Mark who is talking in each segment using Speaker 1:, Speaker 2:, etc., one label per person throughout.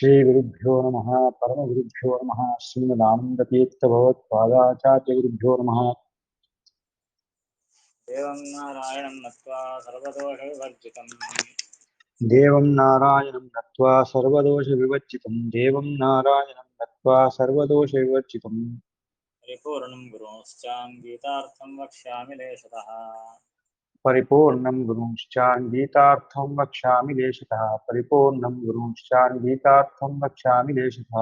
Speaker 1: ஸ்ரீகுருப்போ நம பரமகுருப்போ நம ஸ்ரீமதானந்தீர்த்தபவத்பாதாச்சாரியகுருப்போ நம.
Speaker 2: தேவம் நாராயணம் நத்வா சர்வதோஷ
Speaker 1: விவர்ஜிதம் தேவம் நாராயணம் நத்வா சர்வதோஷ விவர்ஜிதம் தேவம் நாராயணம்
Speaker 2: நத்வா சர்வதோஷ விவர்ஜிதம் பரிபூர்ணம்
Speaker 1: குருஷ்சாம் கீதார்த்தம் வக்ஷ்யாமி పరిపూర్ణం గురుంశ్చాన్వితార్థం వక్ష్యామి దేశత. పరిపూర్ణం
Speaker 2: గురుంశ్చాన్వితార్థం వక్ష్యామి దేశత.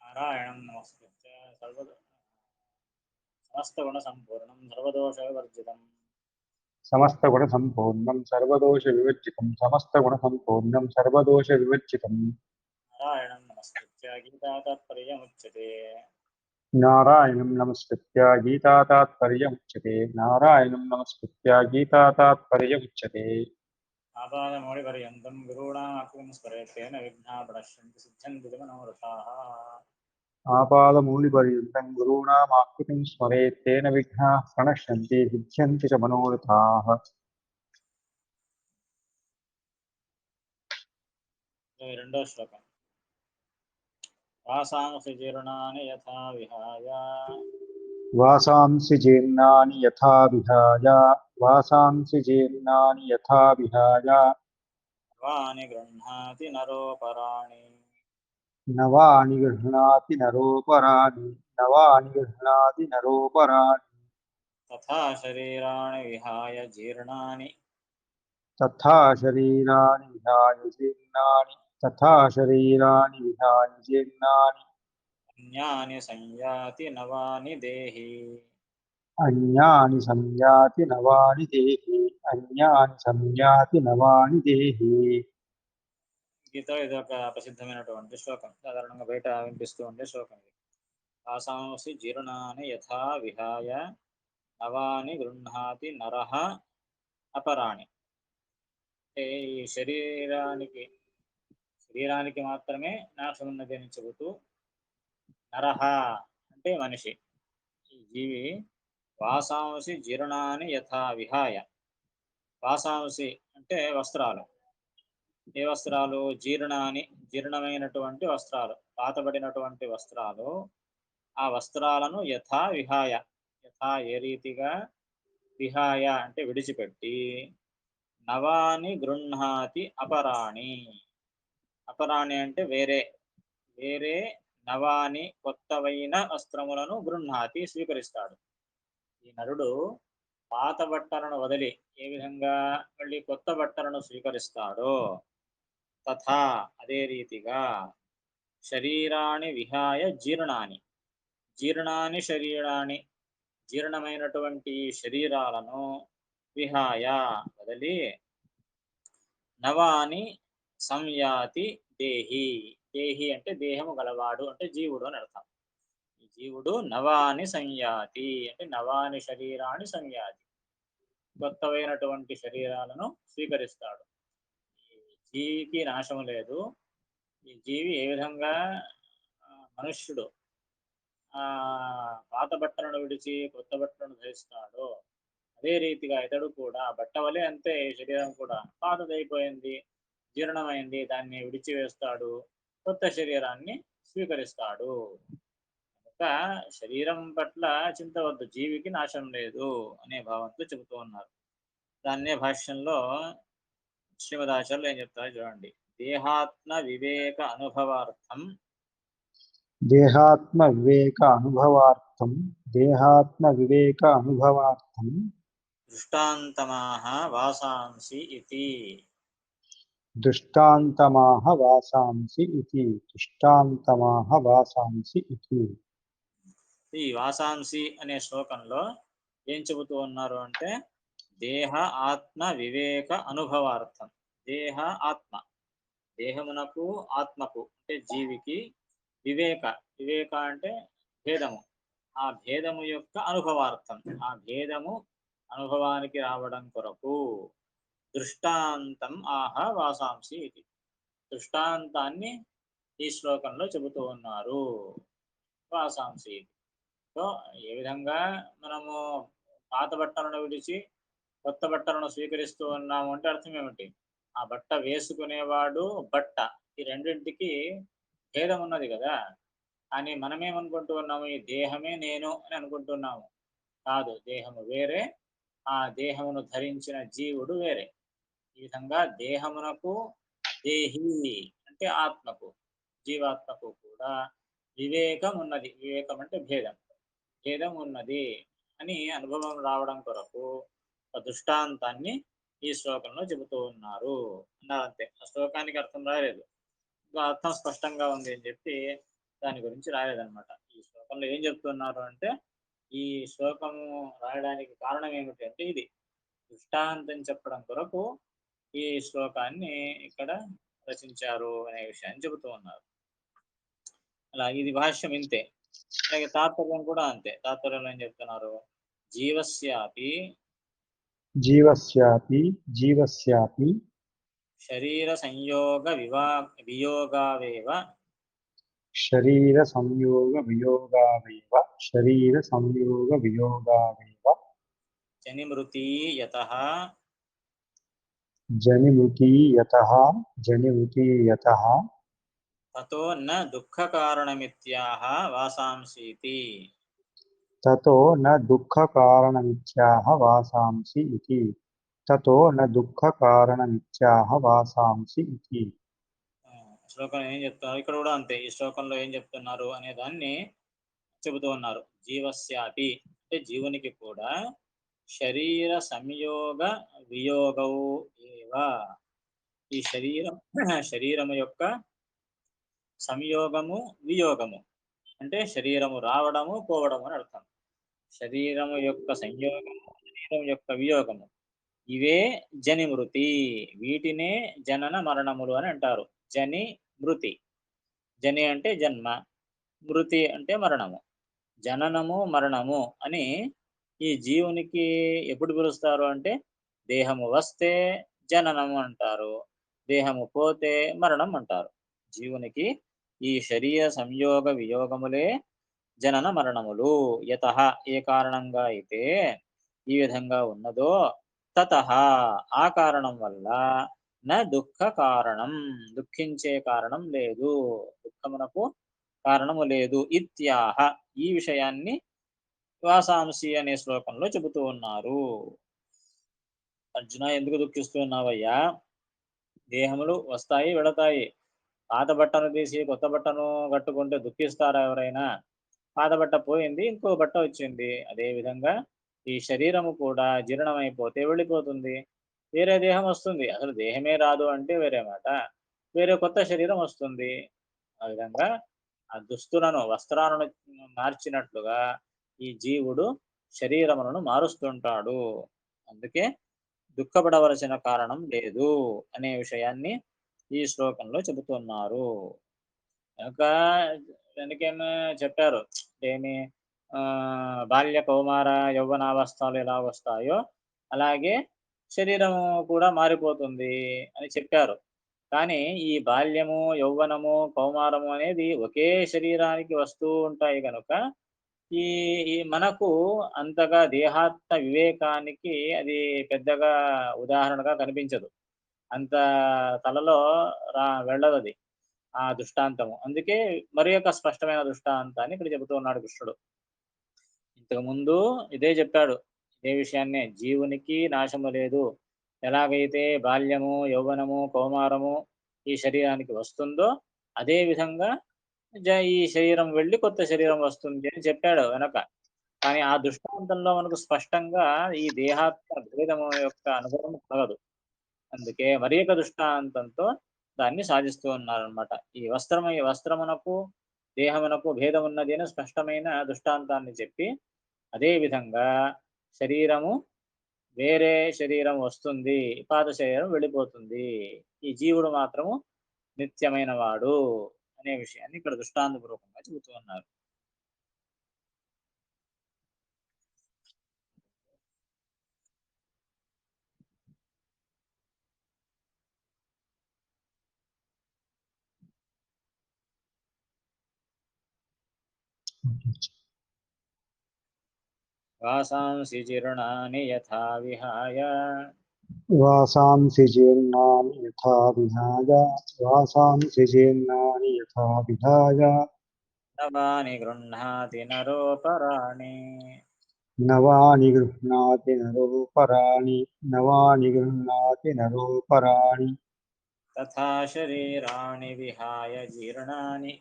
Speaker 2: నారాయణం నమస్కృత్య
Speaker 1: సమస్తగుణ సంపూర్ణం సర్వదోష వివర్జితం
Speaker 2: సమస్తగుణ సంపూర్ణం సర్వదోష వివర్జితం సమస్తగుణ సంపూర్ణం సర్వదోష వివర్జితం నారాయణం నమస్కృత్య గీతా తత్పర్యముచ్యతే
Speaker 1: नारायणं नमस्कृत्य गीतातात्पर्यमुच्यते नारायणं नमस्कृत्य गीतातात्पर्यमुच्यते
Speaker 2: आपादमौलिपर्यन्तं गुरूणामाकृतिं स्मरेत् तेन विघ्नाः प्रणश्यन्ति सिद्ध्यन्ति च मनोरथाः
Speaker 1: आपादमूलिपर्यन्तं गुरूणामाकृतिं स्मरेत् तेन विघ्नाः प्रणश्यन्ति सिद्ध्यन्ति च मनोरथाः
Speaker 2: ఇది రెండో శ్లోకం वासांसि जीर्णानि यथा विहाय
Speaker 1: वासांसि जीर्णानि यथा विहाय वासांसि जीर्णानि यथा विहाय
Speaker 2: नवानि गृह्णाति नरोपराणि
Speaker 1: नवानि गृह्णाति नरोपराणि नवानि गृह्णाति नरोपराणि
Speaker 2: तथा शरीराणि विहाय जीर्णानि
Speaker 1: तथा शरीराणि विहाय जीर्णानि तथा शरीराणि विहाय जीर्णानि
Speaker 2: అన్యాని సంయాతి నవాని దేహి
Speaker 1: अन्यानि संयाति नवानि देहि अन्यानि संयाति नवानि देहि
Speaker 2: గీత ఇది ఒక ప్రసిద్ధమైనటువంటి శ్లోకం సాధారణంగా బయట వినిపిస్తూ ఉండే శ్లోకం ఇది వాసాంసి జీర్ణాని యథా విహాయ నవాని గృహ్ణాతి నరహ అపరాణి అంటే ఈ శరీరానికి శరీరానికి మాత్రమే నాశం ఉన్నది అని చెబుతూ నరహ అంటే మనిషి. ఈ జీవి వాసాంసి జీర్ణాన్ని యథా విహాయ. వాసాంసి అంటే వస్త్రాలు. ఏ వస్త్రాలు? జీర్ణాన్ని జీర్ణమైనటువంటి వస్త్రాలు. పాతబడినటువంటి వస్త్రాలు. ఆ వస్త్రాలను యథా విహాయ. యథా ఏ రీతిగా? విహాయ అంటే విడిచిపెట్టి నవాని గృహ్ణాతి అపరాణి. అపరాణి అంటే వేరే. వేరే నవాని కొత్తవైన వస్త్రములను గృహ్ణాతి స్వీకరిస్తాడు. ఈ నరుడు పాత బట్టలను వదిలి ఏ విధంగా మళ్ళీ కొత్త బట్టలను స్వీకరిస్తాడో తథా అదే రీతిగా శరీరాన్ని విహాయ జీర్ణాన్ని జీర్ణాన్ని శరీరాన్ని జీర్ణమైనటువంటి శరీరాలను విహాయ వదిలి నవాని సంయాతి దేహి. దేహి అంటే దేహము గలవాడు అంటే జీవుడు అని అర్థం. ఈ జీవుడు నవాని సంయాతి అంటే నవాని శరీరాన్ని సంయాతి. కొత్తవైనటువంటి శరీరాలను స్వీకరిస్తాడు. ఈ జీవికి నాశం లేదు. ఈ జీవి ఏ విధంగా మనుష్యుడు ఆ పాత బట్టలను విడిచి కొత్త బట్టలను ధరిస్తాడో అదే రీతిగా ఇతడు కూడా బట్ట వలె అంతే శరీరం కూడా. పాతదైపోయింది. జీర్ణమైంది దాన్ని విడిచివేస్తాడు. కొత్త శరీరాన్ని స్వీకరిస్తాడు. కనుక శరీరం పట్ల చింతవద్దు జీవికి నాశం లేదు అనే భావంతో చెబుతూ ఉన్నారు. దాన్నే భాష్యంలో శ్రీమదాచార్యులు ఏం చెప్తారు చూడండి. దేహాత్మ వివేక అనుభవార్థం.
Speaker 1: దేహాత్మ వివేక అనుభవార్థం. దేహాత్మ వివేక అనుభవార్థం.
Speaker 2: దృష్టాంతమాహ వాసాంసి ఇది
Speaker 1: దృష్టాంతమాహ వాసాంసి ఇది దృష్టాంతమాహ వాసాంసి ఇది
Speaker 2: ఈ వాసాంసి అనే శ్లోకంలో ఏం చెబుతూ ఉన్నారు అంటే దేహ ఆత్మ వివేక అనుభవార్థం. దేహ ఆత్మ. దేహమునకు ఆత్మకు అంటే జీవికి వివేక. వివేక అంటే భేదము. ఆ భేదము యొక్క అనుభవార్థం. ఆ భేదము అనుభవానికి రావడం కొరకు దృష్టాంతం ఆహ వాసాంసి ఇది. దృష్టాంతాన్ని ఈ శ్లోకంలో చెబుతూ ఉన్నారు. వాసాంసి ఇది. సో ఏ విధంగా మనము పాత బట్టలను విడిచి కొత్త బట్టలను స్వీకరిస్తూ ఉన్నాము అంటే అర్థం ఏమిటి? ఆ బట్ట వేసుకునేవాడు బట్ట. ఈ రెండింటికి భేదం ఉన్నది కదా. కానీ మనమేమనుకుంటూ ఉన్నాము? ఈ దేహమే నేను అని అనుకుంటున్నాము. కాదు దేహము వేరే ఆ దేహమును ధరించిన జీవుడు వేరే. ఈ విధంగా దేహమునకు దేహి అంటే ఆత్మకు జీవాత్మకు కూడా వివేకం ఉన్నది. వివేకం అంటే భేదం. భేదం ఉన్నది అని అనుభవం రావడం కొరకు ఒక దృష్టాంతాన్ని ఈ శ్లోకంలో చెబుతూ ఉన్నారు. అన్నారంతే ఆ శ్లోకానికి అర్థం రాలేదు. ఇంకా అర్థం స్పష్టంగా ఉంది అని చెప్పి దాని గురించి రాలేదన్నమాట. ఈ శ్లోకంలో ఏం చెప్తున్నారు అంటే ఈ శ్లోకము రాయడానికి కారణం ఏమిటి అంటే ఇది. దృష్టాంతం చెప్పడం కొరకు ఈ శ్లోకాన్ని ఇక్కడ రచించారు అనే విషయాన్ని చెబుతూ ఉన్నారు. అలా ఇది భాష్యం ఇంతే. అలాగే తాత్పర్యం కూడా అంతే. తాత్పర్యంలో ఏం చెప్తున్నారు? జీవస్యాపి
Speaker 1: జీవస్యాపి జీవస్యాపి
Speaker 2: శరీర సంయోగ వివా వియోగావేవ
Speaker 1: శరీర సంయోగ వియోగావేవ శరీర సంయోగ వియోగావేవ
Speaker 2: జనిమృతి యత
Speaker 1: జనిమృతి యతః జనిమృతి యతః
Speaker 2: తతో న దుఃఖకారణమిత్యాహ వాసాంసీతి
Speaker 1: తతో న దుఃఖకారణమిత్యాహ వాసాంసి ఇతి తతో న దుఃఖకారణమిత్యాహ వాసాంసి ఇతి
Speaker 2: ఆ, శ్లోకంలో ఏం చెప్తున్నారు? ఇక్కడ కూడా అంతే ఈ శ్లోకంలో ఏం చెప్తున్నారు అనే దాన్ని చెబుతూ ఉన్నారు. జీవస్యాపి అంటే జీవునికి కూడా శరీర సంయోగ వియోగవు ఏవ. ఈ శరీరం శరీరము యొక్క సంయోగము వియోగము. అంటే శరీరము రావడము పోవడము అని అర్థం. శరీరము యొక్క సంయోగము శరీరం యొక్క వియోగము. ఇవే జని మృతి వీటినే జనన మరణములు అని అంటారు. జని మృతి జని అంటే జన్మ మృతి అంటే మరణము. జననము మరణము అని ఈ జీవునికి ఎప్పుడు పిలుస్తారు అంటే దేహము వస్తే జననము అంటారు దేహము పోతే మరణం అంటారు. జీవునికి ఈ శరీర సంయోగ వియోగములే జనన మరణములు. యత ఏ కారణంగా అయితే ఈ విధంగా ఉన్నదో తత ఆ కారణం వల్ల న దుఃఖ కారణం దుఃఖించే కారణం లేదు. దుఃఖమునకు కారణము లేదు. ఇత్యాహ ఈ విషయాన్ని వాసాంసి అనే శ్లోకంలో చెబుతూ ఉన్నారు. అర్జున ఎందుకు దుఃఖిస్తున్నావయ్యా దేహములు వస్తాయి వెళతాయి. పాత బట్టను తీసి కొత్త బట్టను కట్టుకుంటే దుఃఖిస్తారా ఎవరైనా? పాత బట్ట పోయింది ఇంకో బట్ట వచ్చింది. అదే విధంగా ఈ శరీరము కూడా జీర్ణమైపోతే వెళ్ళిపోతుంది. వేరే దేహం వస్తుంది. అసలు దేహమే రాదు అంటే వేరే మాట. వేరే కొత్త శరీరం వస్తుంది. ఆ విధంగా ఆ దుస్తులను వస్త్రాలను మార్చినట్లుగా ఈ జీవుడు శరీరములను మారుస్తుంటాడు. అందుకే దుఃఖపడవలసిన కారణం లేదు అనే విషయాన్ని ఈ శ్లోకంలో చెబుతున్నారు. కనుక వెనకేమో చెప్పారు ఏమి ఆ, బాల్య కౌమార యౌవనావస్థలు ఎలా వస్తాయో అలాగే శరీరము కూడా మారిపోతుంది అని చెప్పారు. కానీ ఈ బాల్యము యౌవనము కౌమారము అనేది ఒకే శరీరానికి వస్తూ ఉంటాయి కనుక ఈ మనకు అంతగా దేహాత్మ వివేకానికి అది పెద్దగా ఉదాహరణగా కనిపించదు. అంత తలలో రా వెళ్ళదు అది ఆ దృష్టాంతము. అందుకే మరి యొక్క స్పష్టమైన దృష్టాంతాన్ని ఇక్కడ చెబుతూ ఉన్నాడు కృష్ణుడు. ఇంతకు ముందు ఇదే చెప్పాడు ఇదే విషయాన్నే జీవునికి నాశము లేదు. ఎలాగైతే బాల్యము యౌవనము కౌమారము ఈ శరీరానికి వస్తుందో అదే విధంగా ఈ శరీరం వెళ్ళి కొత్త శరీరం వస్తుంది అని చెప్పాడు వెనక. కానీ ఆ దృష్టాంతంలో మనకు స్పష్టంగా ఈ దేహాత్మ భేదము యొక్క అనుభవం కలగదు అందుకే మరి యొక్క దృష్టాంతంతో దాన్ని సాధిస్తూ ఉన్నారనమాట ఈ వస్త్రము ఈ వస్త్రమునకు దేహమునకు భేదం ఉన్నది అని స్పష్టమైన దృష్టాంతాన్ని చెప్పి అదే విధంగా శరీరము వేరే శరీరం వస్తుంది పాత శరీరం వెళ్ళిపోతుంది. ఈ జీవుడు మాత్రము నిత్యమైన వాడు. అనే విషయాన్ని ఇక్కడ దృష్టాంతపూర్వకంగా చెబుతూ ఉన్నారు. వాసాంసి జీర్ణాని యథా విహాయ
Speaker 1: వాసాంసి జీర్ణాని యథా విహాయ వాసాంసి జీర్ణాని యథా విహాయ
Speaker 2: నవాని గృహ్ణాతి నరోపరాణి
Speaker 1: నవాని గృహ్ణాతి నరోపరాణి నవాని గృహ్ణాతి నరోపరాణి
Speaker 2: తథా శరీరాణి విహాయ జీర్ణాని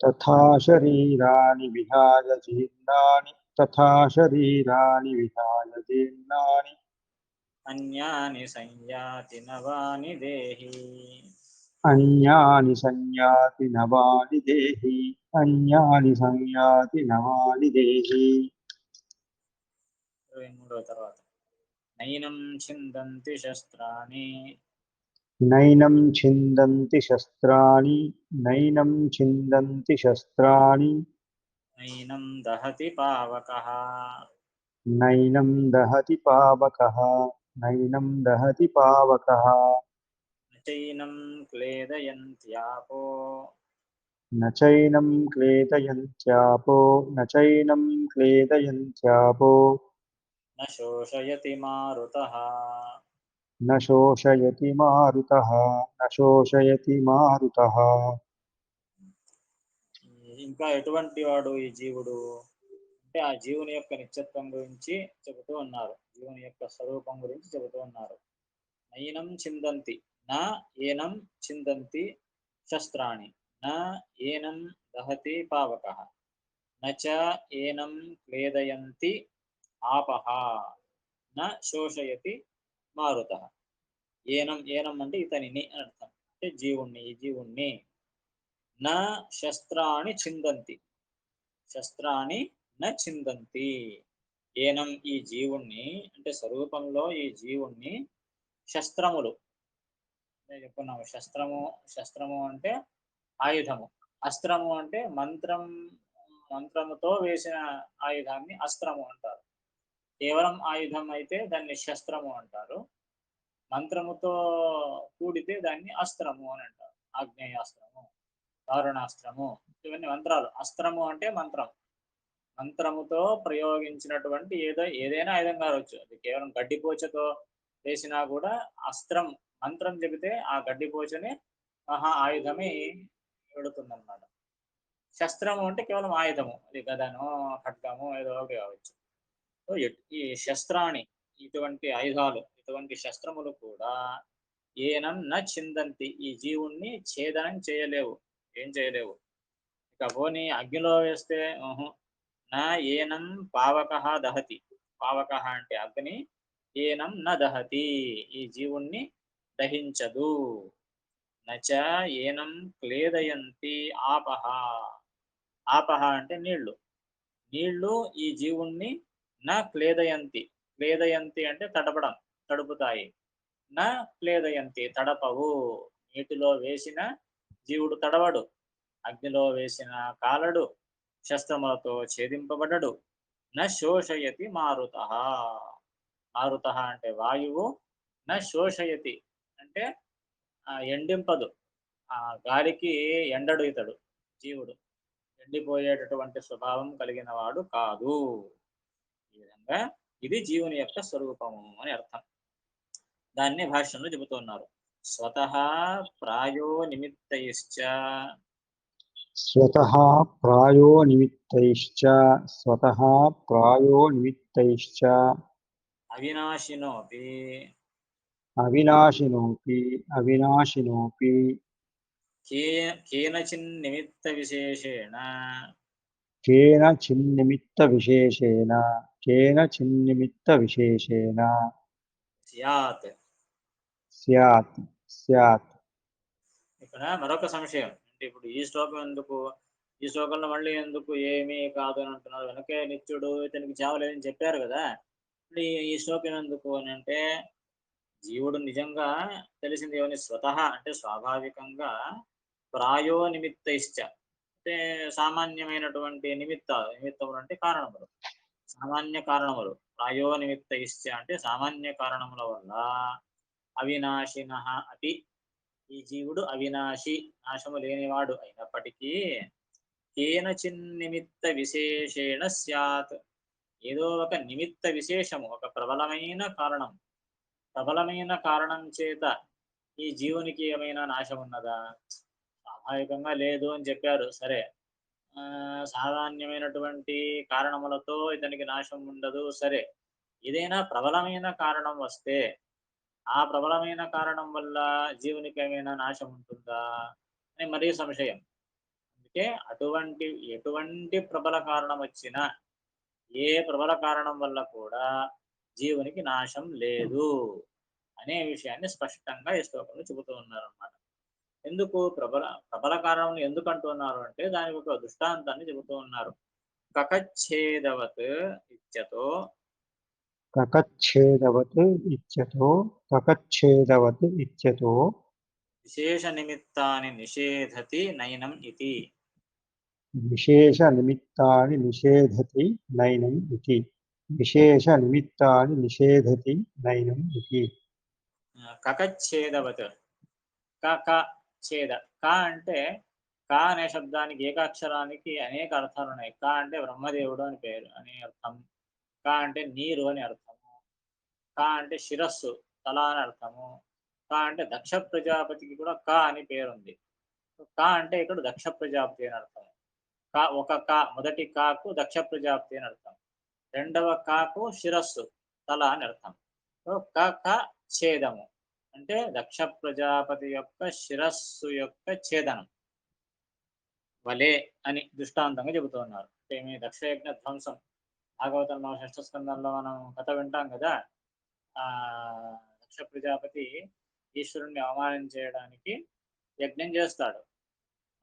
Speaker 1: తథా శరీరాణి విహాయ జీర్ణాని తథా శరీరాణి విహాయ జీర్ణాని
Speaker 2: అన్యాని సంయాతి నవాని దేహి.
Speaker 1: అన్యాని సంయాతి నవాని దేహి. అన్యాని సంయాతి నవాని దేహి.
Speaker 2: ఇరవై మూడవ తర్వాత. నైనం చిందంతి శస్త్రాణి.
Speaker 1: నైనం ఛిందంతి శస్త్రాణి. నైనం ఛిందంతి శస్త్రాణి.
Speaker 2: నైనం దహతి పావక.
Speaker 1: నైనం దహతి పావకః. నైనం దహతి పావకః
Speaker 2: చైనం క్లేదయంత్యాపో
Speaker 1: నచైనం క్లేదయంత్యాపో నచైనం క్లేదయంత్యాపో
Speaker 2: న శోషయతి మారుతః
Speaker 1: న శోషయతి మారుతః న శోషయతి మారుతః
Speaker 2: ఇంకా ఎటువంటి వాడు ఈ జీవుడు? ఆ జీవుని యొక్క నిత్యత్వం గురించి చెబుతూ ఉన్నారు. జీవుని యొక్క స్వరూపం గురించి చెబుతూ ఉన్నారు. నయనం చిందంతి నా ఏనం చిందంతి శస్త్రాణి నా ఏనం దహతి పావక నచ ఏనం క్లేదయంతి ఆపహ న శోషయతి మారుత. ఏనం ఏనం అంటే ఇతనిని అని అర్థం. అంటే జీవుణ్ణి జీవుణ్ణి. నా శస్త్రాణి చిందంతి. శస్త్రాన్ని న చిందంతి. ఏనం ఈ జీవుణ్ణి అంటే స్వరూపంలో ఈ జీవుణ్ణి శస్త్రములు. నేను చెప్పుకున్నాము శస్త్రము శస్త్రము అంటే ఆయుధము. అస్త్రము అంటే మంత్రం మంత్రముతో వేసిన ఆయుధాన్ని అస్త్రము అంటారు. కేవలం ఆయుధం అయితే దాన్ని శస్త్రము అంటారు. మంత్రముతో కూడితే దాన్ని అస్త్రము అని అంటారు. ఆగ్నేయాస్త్రము దారుణాస్త్రము ఇవన్నీ మంత్రాలు. అస్త్రము అంటే మంత్రం. మంత్రముతో ప్రయోగించినటువంటి ఏదో ఏదైనా ఆయుధం కావచ్చు. అది కేవలం గడ్డిపోచతో వేసినా కూడా అస్త్రం మంత్రం చెబితే ఆ గడ్డిపోచని మహా ఆయుధమే పెడుతుందన్నమాట. శస్త్రము అంటే కేవలం ఆయుధము. అది గదను ఖడ్గము ఏదో ఒకటి కావచ్చు. ఈ శస్త్రాన్ని ఇటువంటి ఆయుధాలు ఇటువంటి శస్త్రములు కూడా ఏనం న చిందంతి. ఈ జీవుణ్ణి ఛేదనం చేయలేవు. ఏం చేయలేవు. ఇక పోనీ అగ్నిలో వేస్తే నా ఏనం పావక దహతి. పావక అంటే అగ్ని ఏనం న దహతి. ఈ జీవుణ్ణి దహించదు. నచ ఏనం క్లేదయంతి ఆపహ ఆపహ అంటే నీళ్ళు. నీళ్ళు ఈ జీవుణ్ణి నా క్లేదయంతి. క్లేదయంతి అంటే తడపడం తడుపుతాయి. నా క్లేదయంతి తడపవు. నీటిలో వేసిన జీవుడు తడవడు. అగ్నిలో వేసిన కాలడు శస్త్రములతో ఛేదింపబడడు. న శోషయతి మారుత. మారుత అంటే వాయువు న శోషయతి అంటే ఆ, ఎండింపదు. ఆ గాలికి ఎండడు ఇతడు జీవుడు. ఎండిపోయేటటువంటి స్వభావం కలిగిన వాడు కాదు. ఈ విధంగా ఇది జీవుని యొక్క స్వరూపము అని అర్థం. దాన్ని భాష్యంలో చెబుతున్నారు స్వతహ ప్రాయో నిమిత్తైశ్చ
Speaker 1: స్వతః ప్రాయో నిమిత్తైశ్చ స్వతః ప్రాయో నిమిత్తైశ్చ
Speaker 2: అవినాశినోపి
Speaker 1: అవినాశినోపి అవినాశినోపి
Speaker 2: కేనచిన్నిమిత్త విశేషేణ
Speaker 1: కేన చిన్నిమిత్త విశేషేణ కేన చిన్నిమిత్త విశేషేణ
Speaker 2: స్యాత్
Speaker 1: స్యాత్ స్యాత్
Speaker 2: ఇక్కడ మరొక సంశయం అంటే ఇప్పుడు ఈ శ్లోకం ఎందుకు? ఈ శ్లోకంలో మళ్ళీ ఎందుకు ఏమీ కాదు అని అంటున్నారు. వెనకే నిత్యుడు ఇతనికి చావలేదని చెప్పారు కదా. ఈ- శ్లోకం ఎందుకు అని అంటే జీవుడు నిజంగా తెలిసింది ఏమని? స్వతహ అంటే స్వాభావికంగా ప్రాయో నిమిత్త ఇష్ట అంటే సామాన్యమైనటువంటి నిమిత్త నిమిత్తములు అంటే కారణములు. సామాన్య కారణములు. ప్రాయో నిమిత్త ఇష్ట అంటే సామాన్య కారణముల వల్ల అవినాశిన అతి ఈ జీవుడు అవినాశి నాశము లేనివాడు అయినప్పటికీ కేనచిన్నిమిత్త విశేషేణ స్యాత్. ఏదో ఒక నిమిత్త విశేషము ఒక ప్రబలమైన కారణం. ప్రబలమైన కారణం చేత ఈ జీవునికి ఏమైనా నాశం ఉన్నదా స్వాభావికంగా లేదు అని చెప్పారు. సరే. ఆ, కారణములతో ఇతనికి నాశం ఉండదు. సరే. ఏదైనా ప్రబలమైన కారణం వస్తే ఆ ప్రబలమైన కారణం వల్ల జీవునికి ఏమైనా నాశం ఉంటుందా అని మరీ సంశయం. అందుకే అటువంటి ఎటువంటి ప్రబల కారణం వచ్చినా ఏ ప్రబల కారణం వల్ల కూడా జీవునికి నాశం లేదు అనే విషయాన్ని స్పష్టంగా ఈ శ్లోకంలో చెబుతూ ఉన్నారన్నమాట. ఎందుకు ప్రబల ప్రబల కారణం ఎందుకు అంటున్నారు అంటే దానికి ఒక దృష్టాంతాన్ని చెబుతూ ఉన్నారు. కకచ్ఛేదవత్ ఇచ్చతో
Speaker 1: కకచ్ఛేదవత్ ఇత్యతో కకచ్ఛేదవత్ ఇత్యతో
Speaker 2: విశేష నిమిత్తాన్ని నిషేధతి నయనం ఇది
Speaker 1: విశేష నిమిత్తాని నిషేధతి నైనం ఇతి. విశేష నిమిత్తాని నిషేధతి నైనం ఇతి.
Speaker 2: కకచ్ఛేదవత్. క క ఛేద. క అంటే క అనే శబ్దానికి ఏకాక్షరానికి అనేక అర్థాలు ఉన్నాయి. క అంటే బ్రహ్మదేవుడు అని పేరు అని అర్థం. క అంటే నీరు అని అర్థము కా అంటే శిరస్సు తల అని అర్థము. కా అంటే దక్ష ప్రజాపతికి కూడా క అని పేరుంది. కా అంటే ఇక్కడ దక్ష ప్రజాపతి అని అర్థం. కా ఒక క మొదటి కాకు దక్ష ప్రజాపతి అని అర్థం. రెండవ కాకు శిరస్సు తల అని అర్థం. సో క క ఛేదము. అంటే దక్ష ప్రజాపతి యొక్క శిరస్సు యొక్క ఛేదనం. వలే అని దృష్టాంతంగా చెబుతున్నారు అంటే మీ దక్షయజ్ఞ ధ్వంసం. భాగవతంలో షష్ఠ స్కందంలో మనం కథ వింటాం కదా? దక్ష ప్రజాపతి ఈశ్వరుణ్ణి అవమానం చేయడానికి యజ్ఞం చేస్తాడు.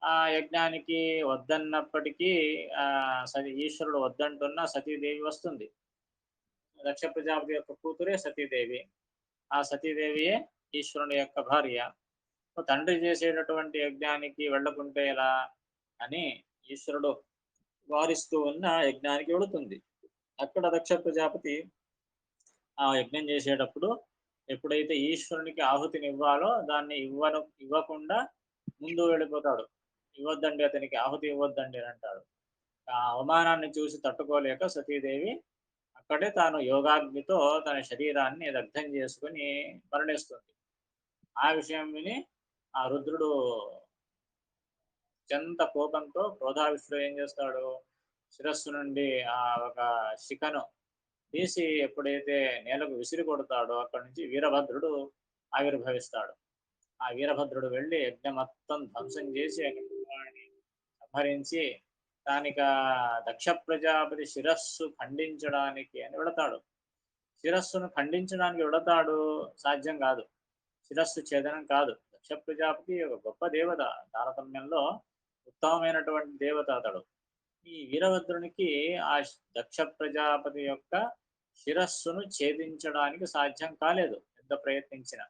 Speaker 2: ఆ యజ్ఞానికి వద్దన్నప్పటికీ ఆ సతి ఈశ్వరుడు వద్దంటున్న సతీదేవి వస్తుంది. దక్ష ప్రజాపతి యొక్క కూతురే సతీదేవి. ఆ సతీదేవియే ఈశ్వరుని యొక్క భార్య. తండ్రి చేసేటటువంటి యజ్ఞానికి వెళ్ళకుంటే ఎలా అని ఈశ్వరుడు వారిస్తూ ఉన్న యజ్ఞానికి వెళుతుంది. అక్కడ దక్ష ప్రజాపతి ఆ యజ్ఞం చేసేటప్పుడు ఎప్పుడైతే ఈశ్వరునికి ఆహుతిని ఇవ్వాలో దాన్ని ఇవ్వను ఇవ్వకుండా ముందు వెళ్ళిపోతాడు. ఇవ్వద్దండి అతనికి ఆహుతి ఇవ్వద్దండి అని అంటాడు. ఆ అవమానాన్ని చూసి తట్టుకోలేక సతీదేవి అక్కడే తాను యోగాగ్నితో తన శరీరాన్ని దగ్ధం చేసుకుని మరణిస్తుంది. ఆ విషయం విని ఆ రుద్రుడు అత్యంత కోపంతో క్రోధావిష్ఠుడు ఏం చేస్తాడు? శిరస్సు నుండి ఆ ఒక శిఖను తీసి ఎప్పుడైతే నేలకు విసిరి కొడతాడో అక్కడి నుంచి వీరభద్రుడు ఆవిర్భవిస్తాడు. ఆ వీరభద్రుడు వెళ్ళి యజ్ఞ మొత్తం ధ్వంసం చేసి అక్కడిని సంహరించి దానిక దక్ష ప్రజాపతి శిరస్సు ఖండించడానికి అని వెళతాడు. శిరస్సును ఖండించడానికి వెళతాడు సాధ్యం కాదు. శిరస్సు ఛేదనం కాదు. దక్ష ప్రజాపతి ఒక గొప్ప దేవత తారతమ్యంలో ఉత్తమమైనటువంటి దేవత అతడు. ఈ వీరభద్రునికి ఆ దక్ష ప్రజాపతి యొక్క శిరస్సును ఛేదించడానికి సాధ్యం కాలేదు. ఎంత ప్రయత్నించినా.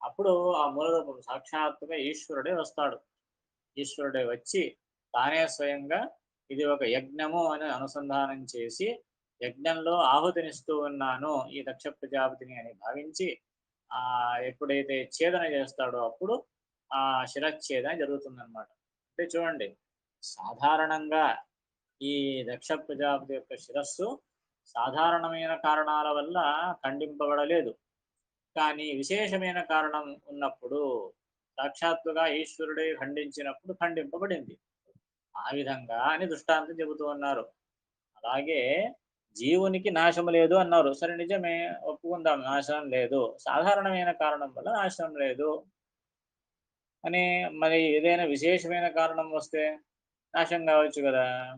Speaker 2: అప్పుడు ఆ మూలరూపం సాక్షాత్తుగా ఈశ్వరుడే వస్తాడు. ఈశ్వరుడే వచ్చి తానే స్వయంగా ఇది ఒక యజ్ఞము అని అనుసంధానం చేసి యజ్ఞంలో ఆహుతినిస్తూ ఉన్నాను ఈ దక్ష ప్రజాపతిని అని భావించి ఆ ఎప్పుడైతే ఛేదన చేస్తాడో అప్పుడు ఆ శిరఛేదన జరుగుతుందన్నమాట. అంటే చూడండి సాధారణంగా ఈ దక్ష ప్రజాపతి యొక్క శిరస్సు సాధారణమైన కారణాల వల్ల ఖండింపబడలేదు. కానీ విశేషమైన కారణం ఉన్నప్పుడు సాక్షాత్తుగా ఈశ్వరుడే ఖండించినప్పుడు ఖండింపబడింది. ఆ విధంగా అని దృష్టాంతం చెబుతూ ఉన్నారు. అలాగే జీవునికి నాశం లేదు అన్నారు. సరే నిజమే ఒప్పుకుందాం. నాశనం లేదు. సాధారణమైన కారణం వల్ల నాశనం లేదు. అని మరి ఏదైనా విశేషమైన కారణం వస్తే నాశనం కావచ్చు కదా.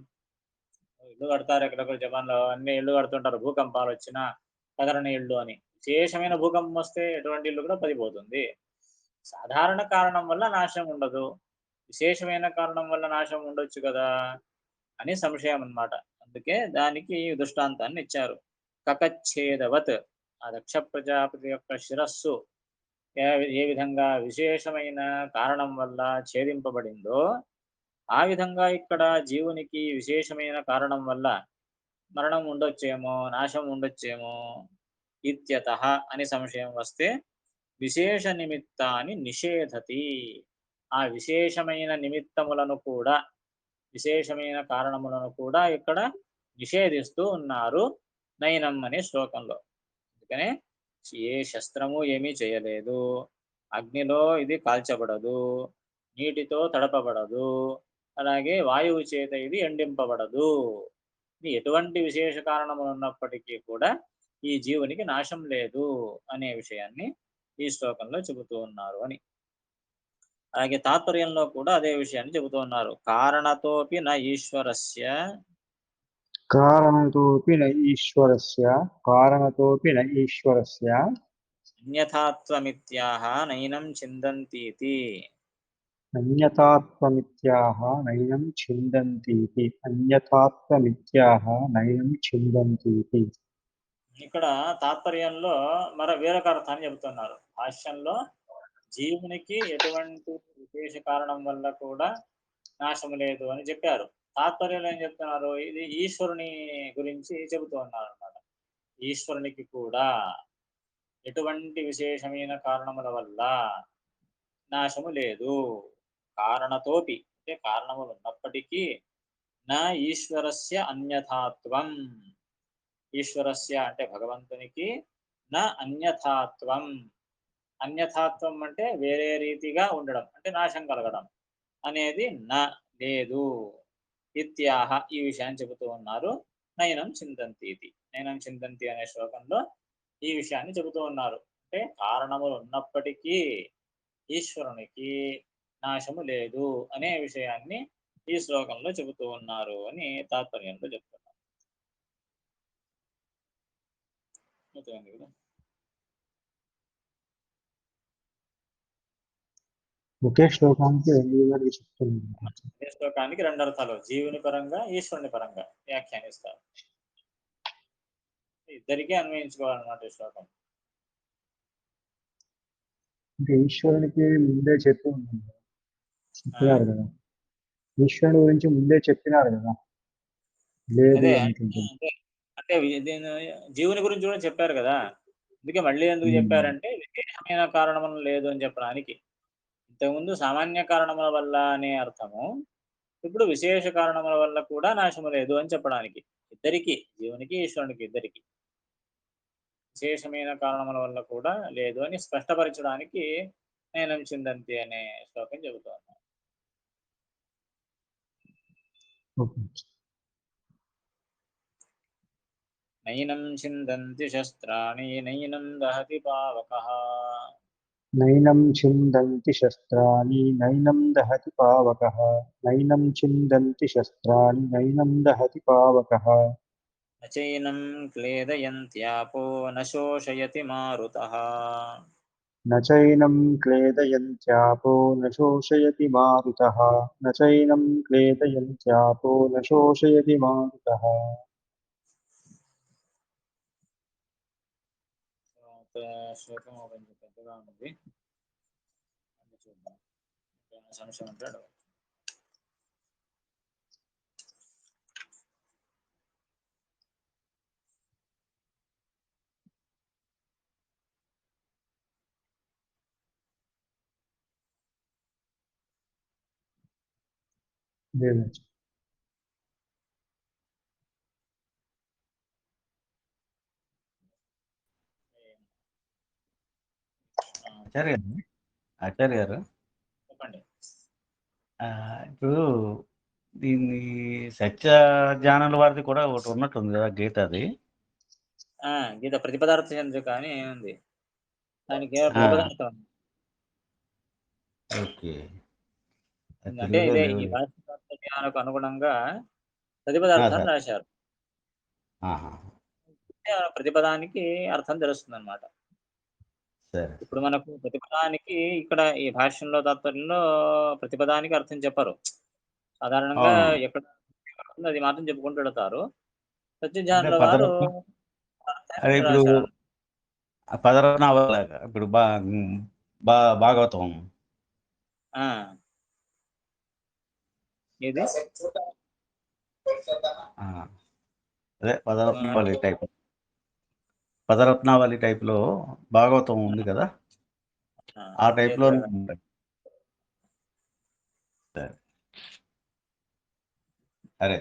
Speaker 2: ఇల్లు కడతారు ఎక్కడెక్కడ జపాన్లో. అన్ని ఇల్లు కడుతుంటారు. భూకంపాలు వచ్చినా కదరని ఇల్లు అని. విశేషమైన భూకంపం వస్తే ఎటువంటి ఇల్లు కూడా పడిపోతుంది. సాధారణ కారణం వల్ల నాశనం ఉండదు. విశేషమైన కారణం వల్ల నాశనం ఉండొచ్చు కదా అని సంశయం అన్నమాట. అందుకే దానికి దృష్టాంతాన్ని ఇచ్చారు. కకచ్ఛేదవత్ ఆ దక్ష ప్రజాపతి యొక్క శిరస్సు. ఏ ఏ విధంగా విశేషమైన కారణం వల్ల ఛేదింపబడిందో ఆ విధంగా ఇక్కడ జీవునికి విశేషమైన కారణం వల్ల మరణం ఉండొచ్చేమో నాశం ఉండొచ్చేమో ఇత్యత అని సంశయం వస్తే విశేష నిమిత్తాన్ని నిషేధతి. ఆ విశేషమైన నిమిత్తములను కూడా విశేషమైన కారణములను కూడా ఇక్కడ నిషేధిస్తూ ఉన్నారు నయనం అనే శ్లోకంలో. అందుకనే ఏ శస్త్రము ఏమీ చేయలేదు. అగ్నిలో ఇది కాల్చబడదు. నీటితో తడపబడదు. అలాగే వాయువు చేత ఇది ఎండింపబడదు. ఎటువంటి విశేష కారణములు ఉన్నప్పటికీ కూడా ఈ జీవునికి నాశం లేదు అనే విషయాన్ని ఈ శ్లోకంలో చెబుతూ ఉన్నారు అని. అలాగే తాత్పర్యంలో కూడా అదే విషయాన్ని చెబుతూ ఉన్నారు. కారణతోపి నా ఈశ్వరస్య.
Speaker 1: కారణతోపి న ఈశ్వరస్య. కారణతోపి న ఈశ్వరస్య.
Speaker 2: అన్యథాత్వమిత్యాహ నైనం చిందంతీతి.
Speaker 1: అన్యతాత్వమిత్యాహ నైనం చిందంతీతి అన్యతాత్వమిత్యాహ నైనం చిందంతీతి
Speaker 2: ఇక్కడ తాత్పర్యంలో మరో వేరొక అర్థాన్ని చెబుతున్నారు. భాష్యంలో జీవునికి ఎటువంటి విశేష కారణం వల్ల కూడా నాశము లేదు అని చెప్పారు. తాత్పర్యంలో ఏం చెప్తున్నారు? ఇది ఈశ్వరుని గురించి చెబుతూ ఉన్నారు అన్నమాట. ఈశ్వరునికి కూడా ఎటువంటి విశేషమైన కారణముల వల్ల నాశము లేదు. కారణతోపి అంటే కారణములు ఉన్నప్పటికీ నా ఈశ్వరస్య అన్యథాత్వం. ఈశ్వరస్య అంటే భగవంతునికి నా అన్యథాత్వం. అన్యథాత్వం అంటే వేరే రీతిగా ఉండడం అంటే నాశం కలగడం అనేది నా లేదు. ఇత్యాహ ఈ విషయాన్ని చెబుతూ ఉన్నారు. నయనం చిందంతి ఇది. నయనం చిందంతి అనే శ్లోకంలో ఈ విషయాన్ని చెబుతూ ఉన్నారు. అంటే కారణములు ఉన్నప్పటికీ ఈశ్వరునికి నాశము లేదు అనే విషయాన్ని ఈ శ్లోకంలో చెబుతూ ఉన్నారు అని తాత్పర్యంలో చెప్తున్నారు?
Speaker 1: ఒకే శ్లోకానికి
Speaker 2: అదే శ్లోకానికి రెండు అర్థాలు జీవుని పరంగా ఈశ్వరుని పరంగా వ్యాఖ్యానిస్తారు ఇద్దరికీ అన్వయించుకోవాలన్నమాట ఈ శ్లోకం
Speaker 1: అంటే ఈశ్వరునికి ముందే చెప్పి ఉన్నాను కదా. చెప్పినారు కదా. ఈశ్వరుని గురించి ముందే చెప్పినారు కదా. లేదు
Speaker 2: అంటే జీవుని గురించి కూడా చెప్పారు కదా. అందుకే మళ్ళీ ఎందుకు. చెప్పారంటే విశేషమైన కారణములు లేదు అని చెప్పడానికి. ఇంతకుముందు సామాన్య కారణముల వల్ల అనే అర్థము ఇప్పుడు విశేష కారణముల వల్ల కూడా నాశము లేదు అని చెప్పడానికి. ఇద్దరికి జీవునికి ఈశ్వరునికి ఇద్దరికి. విశేషమైన కారణముల వల్ల కూడా లేదు అని స్పష్టపరచడానికి నేను చిందంతి అనే శ్లోకం చెబుతాను
Speaker 1: ఓకే.
Speaker 2: నైనం చిందంతి శస్త్రాణి నైనం దహతి పావకః.
Speaker 1: నైనం చిందంతి శస్త్రాణి నైనం దహతి పావకః. నైనం చిందంతి శస్త్రాణి నైనం దహతి పావకః.
Speaker 2: నచైనం క్లేదయంత్యాపో న శోషయతి మారుతః.
Speaker 1: न चैनं क्लेदयन्त्यापो न शोषयति मारुतः न चैनं क्लेदयन्त्यापो न शोषयति मारुतः
Speaker 2: తర్వాత శ్లోకం కొంచెం పెద్దగా ఉంది అది చూద్దాం ఇంకేమైనా సంశయం ఉంటే ఆ,
Speaker 3: ఆచార్య గారు ఆచార్య గారు.
Speaker 2: చెప్పండి.
Speaker 3: ఇప్పుడు దీన్ని సత్య జ్ఞానుల వారిది కూడా ఒకటి ఉన్నట్టుంది కదా గీత అది.
Speaker 2: ఆ, గీత ప్రతిపదార్థ చంద్రిక అని ఉంది. దానికి.
Speaker 3: ఓకే. అది
Speaker 2: అంటే ఇదే ఈ. జ్ఞానకు అనుగుణంగా ప్రతిపదార్థాన్ని. రాశారు. ప్రతిపదానికి అర్థం తెలుస్తుంది అనమాట ఇప్పుడు మనకు ప్రతిపదానికి ఇక్కడ ఈ భాష్యంలో తాత్పర్యంలో ప్రతిపదానికి అర్థం చెప్పరు. సాధారణంగా. ఎక్కడ అది మాత్రం చెప్పుకుంటూ వెళతారు. సత్యజ్ఞానుల వారు
Speaker 3: ఇప్పుడు భాగవతం. ఏది? అదే పదరత్నావళి టైప్ పదరత్నావళి టైప్లో భాగవతం ఉంది కదా? ఆ టైప్లో సరే. అరే